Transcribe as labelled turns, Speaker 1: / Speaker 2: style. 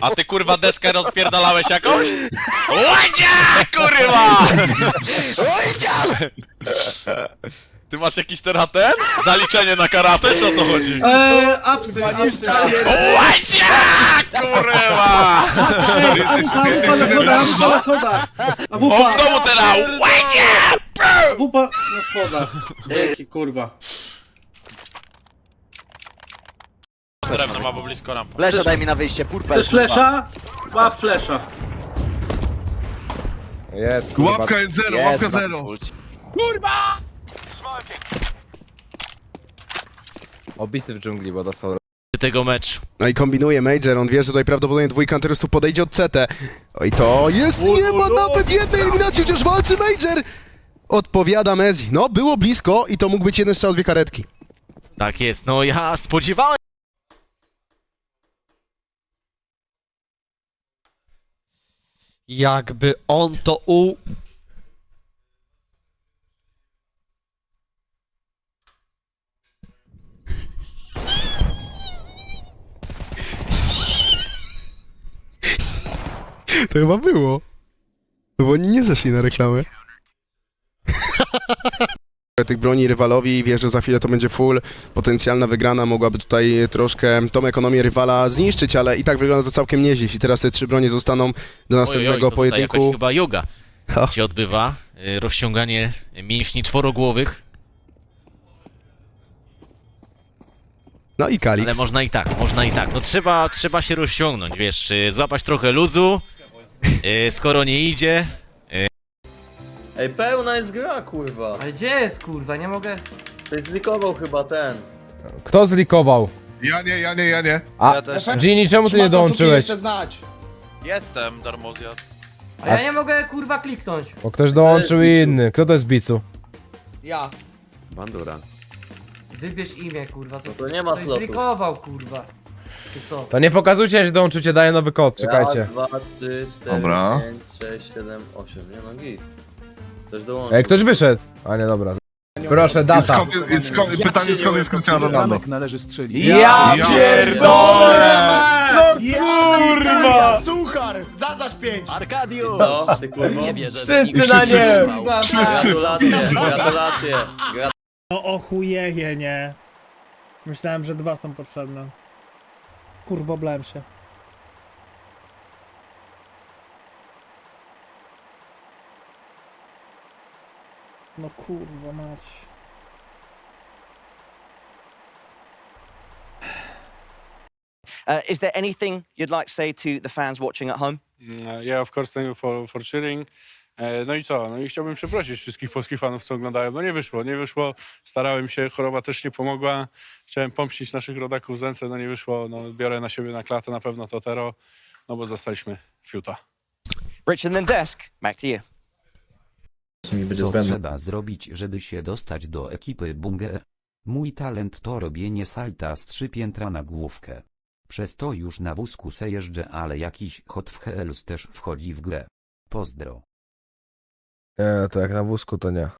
Speaker 1: A ty kurwa deskę rozpierdalałeś jakąś? Ładzie, kurwa! Ty masz jakiś teraz ten? Zaliczenie na karate, czy o co chodzi?
Speaker 2: Eee, apsy, apsy.
Speaker 1: Kurwa!
Speaker 2: Awupa na schodach, awupa na schodach.
Speaker 1: O
Speaker 2: Awupa,
Speaker 1: w domu teraz, ładzie!
Speaker 2: awupa na schodach. Dzięki, kurwa.
Speaker 1: Drewno ma bo blisko rampa.
Speaker 3: Flesza daj mi na wyjście, purpel.
Speaker 2: Chcesz flesza? Łap flesza.
Speaker 4: Jest, kurwa.
Speaker 5: Łapka jest zero,
Speaker 3: Jest,
Speaker 5: łapka
Speaker 3: na
Speaker 5: zero.
Speaker 3: pulcie.
Speaker 4: Obity w dżungli, bo dostał
Speaker 1: Tego mecz.
Speaker 6: No i kombinuje Major, on wie, że tutaj prawdopodobnie dwójka terrorystów podejdzie od CT. Oj to jest, nie ma nawet jednej eliminacji, chociaż walczy Major! Odpowiada Mezi. No, było blisko i to mógł być jeden strzał, dwie karetki.
Speaker 1: Tak jest, no ja spodziewałem
Speaker 7: Jakby on to u...
Speaker 6: To chyba było. No bo oni nie zeszli na reklamę. Tych broni rywalowi, wie, że za chwilę to będzie full. Potencjalna wygrana mogłaby tutaj troszkę tą ekonomię rywala zniszczyć, ale i tak wygląda to całkiem nieźle. Jeśli teraz te trzy bronie zostaną do następnego
Speaker 1: to tutaj jakaś
Speaker 6: pojedynku.
Speaker 1: chyba yoga
Speaker 6: Ha.
Speaker 1: się odbywa. y, Rozciąganie mięśni czworogłowych,
Speaker 6: No i Kalix.
Speaker 1: ale można i tak, można i tak. No trzeba, trzeba się rozciągnąć, wiesz, y, złapać trochę luzu, y, skoro nie idzie.
Speaker 8: Ej, pełna jest gra, kurwa.
Speaker 9: Ale gdzie jest kurwa, nie mogę.
Speaker 8: Ktoś zlikował chyba ten.
Speaker 4: Kto zlikował?
Speaker 5: Ja nie, ja nie, ja nie.
Speaker 4: A, Gini, czemu ty nie dołączyłeś?
Speaker 1: Jestem, darmozjad.
Speaker 9: A ja nie mogę kurwa kliknąć.
Speaker 4: Bo ktoś dołączył
Speaker 8: Bicu.
Speaker 4: inny. Kto to jest Bicu?
Speaker 7: Bandura.
Speaker 9: Wybierz imię kurwa, co
Speaker 8: No to nie ma
Speaker 9: Ktoś
Speaker 8: slotu.
Speaker 9: zlikował kurwa. Co?
Speaker 4: To nie pokazujcie, że dołączycie, daję nowy kod, czekajcie.
Speaker 8: Raz, dwa, trzy, cztery,
Speaker 5: Dobra.
Speaker 8: pięć, sześć, siedem, osiem. Nie no, git. Coś dołączył.
Speaker 4: Ej, ktoś wyszedł. A nie, dobra. Proszę, data.
Speaker 5: skąd, i skąd, pytanie skąd jest Cristiano Ronaldo?
Speaker 10: należy strzelić.
Speaker 4: Ja
Speaker 5: pierdolę!
Speaker 4: kurwa!
Speaker 3: Suchar! Zazaś pięć!
Speaker 7: Arkadiusz!
Speaker 8: Co? Ty kurwa?
Speaker 7: Nie wierzę, że
Speaker 4: Wszyscy
Speaker 7: nikt
Speaker 4: na nie!
Speaker 8: Gratulacje, gratulacje.
Speaker 2: No ochujeje, nie. Myślałem, że dwa są potrzebne. Kurwa, oblałem się. No kurwa mać.
Speaker 3: Uh, is there anything you'd like to say to the fans watching at home?
Speaker 10: Ja of course thank you for, for cheering. E, No i co? No i chciałbym przeprosić wszystkich polskich fanów, co oglądają. No nie wyszło, nie wyszło. Starałem się, choroba też nie pomogła. Chciałem pomścić naszych rodaków z ręce, no nie wyszło. No biorę na siebie na klatę na pewno to tero, no bo zostaliśmy fiuta.
Speaker 3: Richard and Desk, back to you.
Speaker 10: Co
Speaker 7: trzeba zrobić, żeby się dostać do ekipy Bunge? Mój talent to robienie salta z trzy piętra na główkę. Przez to już na wózku se jeżdżę, ale jakiś hot w Hells też wchodzi w grę. Pozdro.
Speaker 4: Nie, to jak na wózku to nie.